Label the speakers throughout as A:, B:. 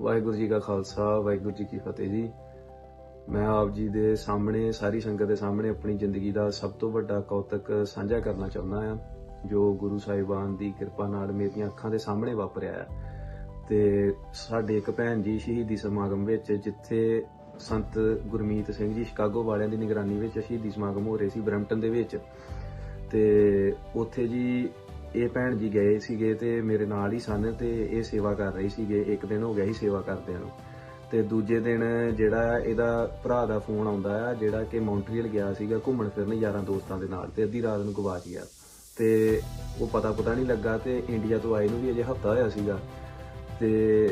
A: ਵਾਹਿਗੁਰੂ ਜੀ ਕਾ ਖਾਲਸਾ, ਵਾਹਿਗੁਰੂ ਜੀ ਕੀ ਫਤਿਹ ਜੀ। ਮੈਂ ਆਪ ਜੀ ਦੇ ਸਾਹਮਣੇ, ਸਾਰੀ ਸੰਗਤ ਦੇ ਸਾਹਮਣੇ ਆਪਣੀ ਜ਼ਿੰਦਗੀ ਦਾ ਸਭ ਤੋਂ ਵੱਡਾ ਕੌਤਕ ਸਾਂਝਾ ਕਰਨਾ ਚਾਹੁੰਦਾ ਹਾਂ, ਜੋ ਗੁਰੂ ਸਾਹਿਬਾਨ ਦੀ ਕਿਰਪਾ ਨਾਲ ਮੇਰੀਆਂ ਅੱਖਾਂ ਦੇ ਸਾਹਮਣੇ ਵਾਪਰਿਆ ਹੈ। ਤੇ ਸਾਡੇ ਇੱਕ ਭੈਣ ਜੀ ਸ਼ਹੀਦੀ ਸਮਾਗਮ ਵਿੱਚ, ਜਿੱਥੇ ਸੰਤ ਗੁਰਮੀਤ ਸਿੰਘ ਜੀ ਸ਼ਿਕਾਗੋ ਵਾਲਿਆਂ ਦੀ ਨਿਗਰਾਨੀ ਵਿੱਚ ਸ਼ਹੀਦੀ ਸਮਾਗਮ ਹੋ ਰਹੇ ਸੀ ਬਰੈਂਪਟਨ ਦੇ ਵਿੱਚ। ਤੇ ਉੱਥੇ ਜੀ ਇਹ ਭੈਣ ਜੀ ਗਏ ਸੀਗੇ ਤੇ ਮੇਰੇ ਨਾਲ ਹੀ ਸਨ ਤੇ ਇਹ ਸੇਵਾ ਕਰ ਰਹੇ ਸੀਗੇ। ਇੱਕ ਦਿਨ ਹੋ ਗਿਆ ਹੀ ਸੇਵਾ ਕਰਦਿਆਂ ਨੂੰ। ਤੇ ਦੂਜੇ ਦਿਨ ਜਿਹੜਾ ਇਹਦਾ ਭਰਾ ਦਾ ਫੋਨ ਆਉਂਦਾ ਆ, ਜਿਹੜਾ ਕਿ ਮੌਂਟਰੀਅਲ ਗਿਆ ਸੀਗਾ ਘੁੰਮਣ ਫਿਰਨ ਯਾਰਾਂ ਦੋਸਤਾਂ ਦੇ ਨਾਲ ਤੇ ਅੱਧੀ ਰਾਤ ਨੂੰ ਗਵਾਚ ਗਿਆ ਤੇ ਉਹ ਪਤਾ ਪਤਾ ਨਹੀਂ ਲੱਗਾ ਤੇ ਇੰਡੀਆ ਤੋਂ ਆਏ ਨੂੰ ਵੀ ਅਜੇ ਹਫਤਾ ਹੋਇਆ ਸੀਗਾ। ਤੇ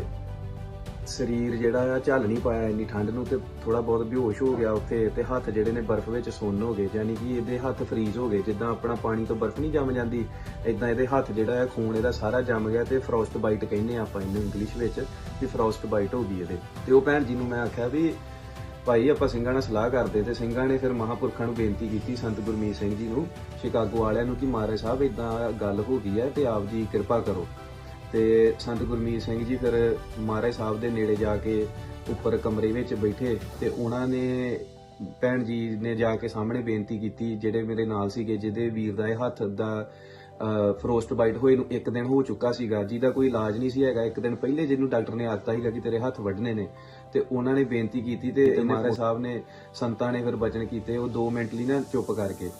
A: ਸਰੀਰ ਜਿਹੜਾ ਆ, ਝੱਲ ਨਹੀਂ ਪਾਇਆ, ਇੰਨੀ ਠੰਡ ਨੂੰ ਤੇ ਥੋੜਾ ਬਹੁਤ ਬੇਹੋਸ਼ ਹੋ ਗਿਆ ਉੱਥੇ ਤੇ ਹੱਥ ਜਿਹੜੇ ਨੇ ਬਰਫ਼ ਵਿੱਚ ਸੁੰਨ ਹੋ ਗਏ ਯਾਨੀ ਕਿ ਇਹਦੇ ਹੱਥ ਫਰੀਜ਼ ਹੋ ਗਏ, ਜਿੱਦਾਂ ਆਪਣਾ ਪਾਣੀ ਤੋਂ ਬਰਫ਼ ਨਹੀਂ ਜੰਮ ਜਾਂਦੀ ਇਦਾਂ ਇਹਦੇ ਹੱਥ ਜਿਹੜਾ ਹੈ ਖੂਨ ਇਹਦਾ ਸਾਰਾ ਜੰਮ ਗਿਆ ਤੇ ਫਰੋਸਟ ਬਾਈਟ ਕਹਿੰਦੇ ਆ ਆਪਾਂ ਇਹਨੂੰ ਇੰਗਲਿਸ਼ ਵਿੱਚ, ਵੀ ਫਰੋਸਟ ਬਾਈਟ ਹੋ ਗਈ ਇਹਦੇ। ਤੇ ਉਹ ਭੈਣ ਜੀ ਨੂੰ ਮੈਂ ਆਖਿਆ ਵੀ, ਭਾਈ ਆਪਾਂ ਸਿੰਘਾਂ ਨਾਲ ਸਲਾਹ ਕਰਦੇ ਤੇ ਸਿੰਘਾਂ ਨੇ ਫਿਰ ਮਹਾਪੁਰਖਾਂ ਨੂੰ ਬੇਨਤੀ ਕੀਤੀ ਸੰਤ ਗੁਰਮੀਤ ਸਿੰਘ ਜੀ ਨੂੰ, ਸ਼ਿਕਾਗੋ ਵਾਲਿਆਂ ਨੂੰ ਕਿ ਮਹਾਰਾਜ ਸਾਹਿਬ ਇਦਾਂ ਗੱਲ ਹੋ ਗਈ ਹੈ ਤੇ ਆਪ ਜੀ ਕਿਰਪਾ ਕਰੋ। ਤੇ ਸੰਤ ਗੁਰਮੀਤ ਸਿੰਘ ਜੀ ਫਿਰ ਮਹਾਰਾਜ ਸਾਹਿਬ ਦੇ ਨੇੜੇ ਜਾ ਕੇ ਉੱਪਰ ਕਮਰੇ ਵਿੱਚ ਬੈਠੇ ਤੇ ਉਹਨਾਂ ਨੇ ਭੈਣ ਜੀ ਨੇ ਜਾ ਕੇ ਸਾਹਮਣੇ ਬੇਨਤੀ ਕੀਤੀ ਜਿਹੜੇ ਮੇਰੇ ਨਾਲ ਸੀਗੇ ਜਿਹਦੇ ਵੀਰ ਦਾ ਇਹ ਹੱਥ ਦਾ ਫਰੋਸਟ ਬਾਈਟ ਹੋਏ ਨੂੰ ਇੱਕ ਦਿਨ ਹੋ ਚੁੱਕਾ ਸੀਗਾ ਜਿਹਦਾ ਕੋਈ ਇਲਾਜ ਨਹੀਂ ਸੀ ਹੈਗਾ ਇੱਕ ਦਿਨ ਪਹਿਲੇ ਜਿਹਨੂੰ ਡਾਕਟਰ ਨੇ ਆਖਤਾ ਸੀਗਾ ਕਿ ਤੇਰੇ ਹੱਥ ਵੱਢਣੇ ਨੇ ਤੇ ਉਹਨਾਂ ਨੇ ਬੇਨਤੀ ਕੀਤੀ ਤੇ ਮਹਾਰਾਜ ਸਾਹਿਬ ਨੇ ਸੰਤਾਂ ਨੇ ਫਿਰ ਬਚਨ ਕੀਤੇ ਉਹ 2 ਮਿੰਟ ਲਈ ਨਾ ਚੁੱਪ ਕਰਕੇ।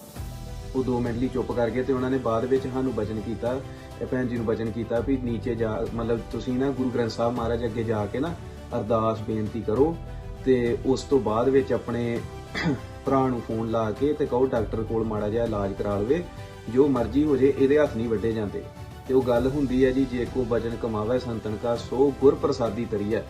A: ਉਹ 2 ਮਿੰਟ ਲਈ ਚੁੱਪ ਕਰ ਗਏ ਤੇ ਉਹਨਾਂ ਨੇ ਬਾਅਦ ਵਿੱਚ ਸਾਨੂੰ ਬਚਨ ਕੀਤਾ, ਇਹ ਭੈਣ ਜੀ ਨੂੰ ਬਚਨ ਕੀਤਾ ਵੀ ਨੀਚੇ ਜਾ, ਮਤਲਬ ਤੁਸੀਂ ਨਾ ਗੁਰੂ ਗ੍ਰੰਥ ਸਾਹਿਬ ਮਹਾਰਾਜ ਅੱਗੇ ਜਾ ਕੇ ਨਾ ਅਰਦਾਸ ਬੇਨਤੀ ਕਰੋ ਤੇ ਉਸ ਤੋਂ ਬਾਅਦ ਵਿੱਚ ਆਪਣੇ ਭਰਾ ਨੂੰ ਫੋਨ ਲਾ ਕੇ ਤੇ ਕਹੋ ਡਾਕਟਰ ਕੋਲ ਮਾੜਾ ਜਿਹਾ ਇਲਾਜ ਕਰਾ ਲਵੇ, ਜੋ ਮਰਜ਼ੀ ਹੋ ਜੇ, ਇਹਦੇ ਹੱਥ ਨਹੀਂ ਵੱਡੇ ਜਾਂਦੇ। ਤੇ ਉਹ ਗੱਲ ਹੁੰਦੀ ਹੈ ਜੀ, ਜੇ ਕੋ ਵਜਨ ਕਮਾਵੇ ਸੰਤਨ ਕਾ, ਸੋ ਗੁਰ ਪ੍ਰਸਾਦੀ ਤਰੀਐ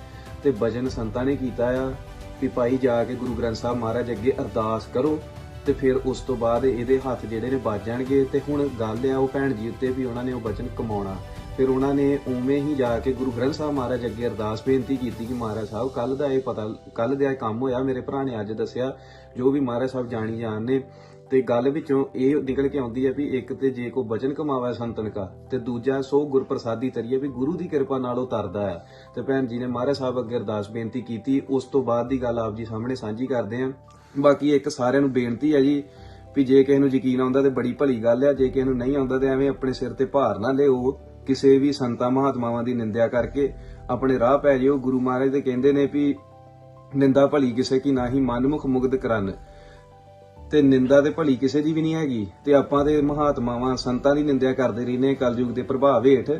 A: ਤੇ ਵਜਨ ਸੰਤਾਂ ਨੇ ਕੀਤਾ ਆ ਵੀ ਭਾਈ ਜਾ ਕੇ ਗੁਰੂ ਗ੍ਰੰਥ ਸਾਹਿਬ ਮਹਾਰਾਜ ਅੱਗੇ ਅਰਦਾਸ ਕਰੋ ਤੇ ਫਿਰ ਉਸ ਤੋਂ ਬਾਅਦ ਇਹਦੇ ਹੱਥ ਜਿਹੜੇ ਨੇ ਵੱਜ ਜਾਣਗੇ ਤੇ ਹੁਣ ਗੱਲ ਆ ਉਹ ਭੈਣ ਜੀ ਉੱਤੇ ਵੀ ਉਹਨਾਂ ਨੇ ਉਹ ਬਚਨ ਕਮਾਉਣਾ। ਫਿਰ ਉਹਨਾਂ ਨੇ ਉਵੇਂ ਹੀ ਜਾ ਕੇ ਗੁਰੂ ਗ੍ਰੰਥ ਸਾਹਿਬ ਮਹਾਰਾਜ ਅੱਗੇ ਅਰਦਾਸ ਬੇਨਤੀ ਕੀਤੀ ਕਿ ਮਹਾਰਾਜ ਸਾਹਿਬ ਕੱਲ ਦਾ ਇਹ ਪਤਾ ਕੱਲ ਦਾ ਇਹ ਕੰਮ ਹੋਇਆ, ਮੇਰੇ ਭਰਾ ਨੇ ਅੱਜ ਦੱਸਿਆ, ਜੋ ਵੀ ਮਹਾਰਾਜ ਸਾਹਿਬ ਜਾਣੀ ਜਾਣ ਨੇ। ਤੇ ਗੱਲ ਵਿੱਚੋਂ ਇਹ ਨਿਕਲ ਕੇ ਆਉਂਦੀ ਹੈ ਵੀ ਇੱਕ ਤੇ ਜੇ ਕੋ ਬਚਨ ਕਮਾਵਾ ਸੰਤਨ ਕਾ ਤੇ ਦੂਜਾ ਸੋ ਗੁਰ ਪ੍ਰਸਾਦੀ ਤਰੀਏ ਵੀ ਗੁਰੂ ਦੀ ਕਿਰਪਾ ਨਾਲ ਉਹ ਤਰਦਾ ਹੈ ਤੇ ਭੈਣ ਜੀ ਨੇ ਮਹਾਰਾਜ ਸਾਹਿਬ ਅੱਗੇ ਅਰਦਾਸ ਬੇਨਤੀ ਕੀਤੀ, ਉਸ ਤੋਂ ਬਾਅਦ ਦੀ ਗੱਲ ਆਪ ਜੀ ਸਾਹਮਣੇ ਸਾਂਝੀ ਕਰਦੇ ਆਂ। ਬਾਕੀ ਇੱਕ ਸਾਰਿਆਂ ਨੂੰ ਬੇਨਤੀ ਹੈ ਜੀ ਵੀ ਜੇ ਕਿਸੇ ਨੂੰ ਯਕੀਨ ਆਉਂਦਾ ਤੇ ਬੜੀ ਭਲੀ ਗੱਲ ਹੈ ਜੇ ਕਿਸੇ ਨੂੰ ਨਹੀਂ ਆਉਂਦਾ ਤੇ ਐਵੇਂ ਆਪਣੇ ਸਿਰ ਤੇ ਭਾਰ ਨਾ ਲਿਓ, ਕਿਸੇ ਵੀ ਸੰਤਾਂ, ਮਹਾਤਮਾਵਾਂ ਦੀ ਨਿੰਦਿਆ ਕਰਕੇ ਆਪਣੇ ਰਾਹ ਪੈ ਜਿਓ। ਗੁਰੂ ਮਹਾਰਾਜ ਦੇ ਕਹਿੰਦੇ ਨੇ ਵੀ ਨਿੰਦਾ ਭਲੀ ਕਿਸੇ ਕੀ ਨਾਹੀ ਮਨਮੁਖ ਮੁਗਧ ਕਰਨ। ਤੇ ਨਿੰਦਾ ਤੇ ਭਲੀ ਕਿਸੇ ਦੀ ਵੀ ਨਹੀਂ ਹੈਗੀ। ਤੇ ਆਪਾਂ ਤੇ ਮਹਾਤਮਾਵਾਂ, ਸੰਤਾਂ ਦੀ ਨਿੰਦਿਆ ਕਰਦੇ ਰਹਿੰਦੇ ਕਲਯੁਗ ਦੇ ਪ੍ਰਭਾਵ ਹੇਠ